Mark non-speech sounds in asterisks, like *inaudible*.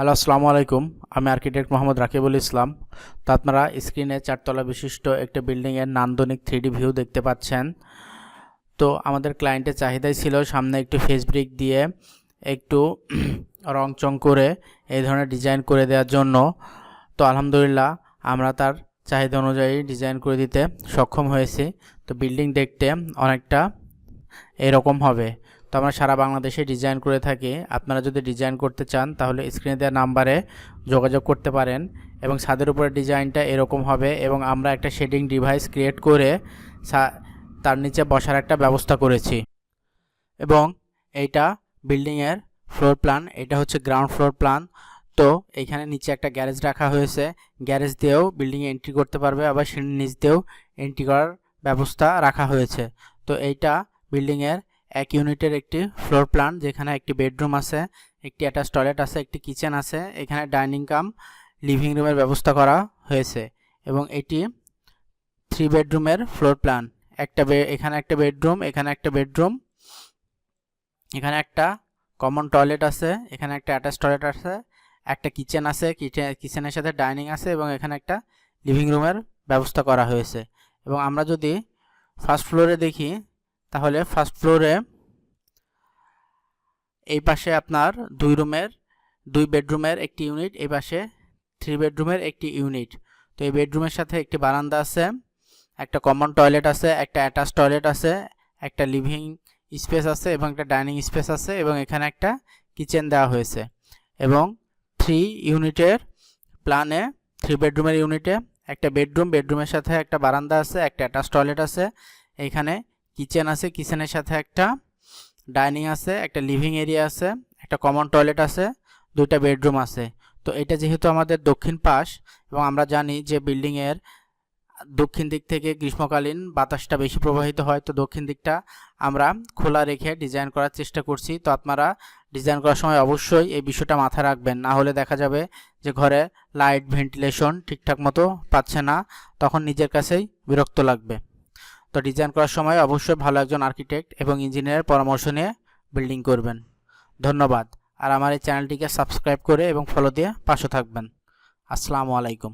Hello, আসসালামু আলাইকুম। আমি আর্কিটেক্ট মোহাম্মদ রাকিবুল ইসলাম। তো আপনারা স্ক্রিনে চারতলা বিশিষ্ট একটা বিল্ডিংয়ের নান্দনিক থ্রিডি ভিউ দেখতে পাচ্ছেন। তো আমাদের ক্লায়েন্টের চাহিদাই ছিল সামনে একটু ফেস ব্রিক দিয়ে একটু *clears throat* রং চং করে, এই ধরনের ডিজাইন করে দেওয়ার জন্য। তো আলহামদুলিল্লাহ, আমরা তার চাহিদা অনুযায়ী ডিজাইন করে দিতে সক্ষম হয়েছি। তো বিল্ডিং দেখতে অনেকটা এরকম হবে। তো আমরা সারা বাংলাদেশে ডিজাইন করে থাকি। আপনারা যদি ডিজাইন করতে চান, তাহলে স্ক্রিনে দেওয়া নাম্বারে যোগাযোগ করতে পারেন এবং ছাদের উপরে ডিজাইনটা এরকম হবে এবং আমরা একটা শেডিং ডিভাইস ক্রিয়েট করে সা- তার নিচে বসার একটা ব্যবস্থা করেছি। এবং এইটা বিল্ডিংয়ের ফ্লোর প্ল্যান এটা হচ্ছে গ্রাউন্ড ফ্লোর প্ল্যান তো এইখানে নিচে একটা গ্যারেজ রাখা হয়েছে। গ্যারেজ দিয়েও বিল্ডিংয়ে এন্ট্রি করতে পারবে, আবার সিঁড়ির নিচ দিয়েও এন্ট্রি করার ব্যবস্থা রাখা হয়েছে। তো এইটা বিল্ডিংয়ের এক ইউনিটের একটি ফ্লোর প্ল্যান, যেখানে একটি বেডরুম আছে, একটি অ্যাটাচ টয়লেট আছে, একটি কিচেন আছে, এখানে ডাইনিং কাম, লিভিং রুমের ব্যবস্থা করা হয়েছে এবং এটি থ্রি বেডরুমের ফ্লোর প্ল্যান। একটা এখানে একটা বেডরুম, এখানে একটা বেডরুম, এখানে একটা কমন টয়লেট আছে, এখানে একটা অ্যাটাচ টয়লেট আছে, একটা কিচেন আছে কিচেনের সাথে ডাইনিং আছে এবং এখানে একটা লিভিং রুমের ব্যবস্থা করা হয়েছে। এবং আমরা যদি ফার্স্ট ফ্লোরে দেখি, তাহলে ফার্স্ট ফ্লোরে এই পাশে আপনার দুই রুমের, দুই বেডরুমের একটি ইউনিট, এই পাশে থ্রি বেডরুমের একটি ইউনিট। তো এই বেডরুমের সাথে একটি বারান্দা আছে, একটা কমন টয়লেট আছে, একটা অ্যাটাচ টয়লেট আছে, একটা লিভিং স্পেস আছে এবং একটা ডাইনিং স্পেস আছে এবং এখানে একটা কিচেন দেওয়া হয়েছে। এবং থ্রি ইউনিটের প্ল্যানে, থ্রি বেডরুমের ইউনিটে একটা বেডরুম, বেডরুমের সাথে একটা বারান্দা আছে, একটা অ্যাটাচ টয়লেট আছে, এখানে কিচেন আছে, কিচেনের সাথে একটা ডাইনিং আছে, একটা লিভিং এরিয়া আছে, একটা কমন টয়লেট আছে, দুইটা বেডরুম আছে। তো এটা যেহেতু আমাদের দক্ষিণ পাশ এবং আমরা জানি যে বিল্ডিংয়ের দক্ষিণ দিক থেকে গ্রীষ্মকালীন বাতাসটা বেশি প্রবাহিত হয়, তো দক্ষিণ দিকটা আমরা খোলা রেখে ডিজাইন করার চেষ্টা করছি। তো আপনারা ডিজাইন করার সময় অবশ্যই এই বিষয়টা মাথায় রাখবেন। না হলে দেখা যাবে যে ঘরে লাইট, ভেন্টিলেশন ঠিকঠাক মতো পাচ্ছে না, তখন নিজের কাছেই বিরক্ত লাগবে। তো ডিজাইন করার সময় অবশ্যই ভালো একজন আর্কিটেক্ট এবং ইঞ্জিনিয়ারের পরামর্শ নিয়ে বিল্ডিং করবেন। ধন্যবাদ। আর আমার এই চ্যানেলটিকে সাবস্ক্রাইব করে এবং ফলো দিয়ে পাশে থাকবেন। আসসালামু আলাইকুম।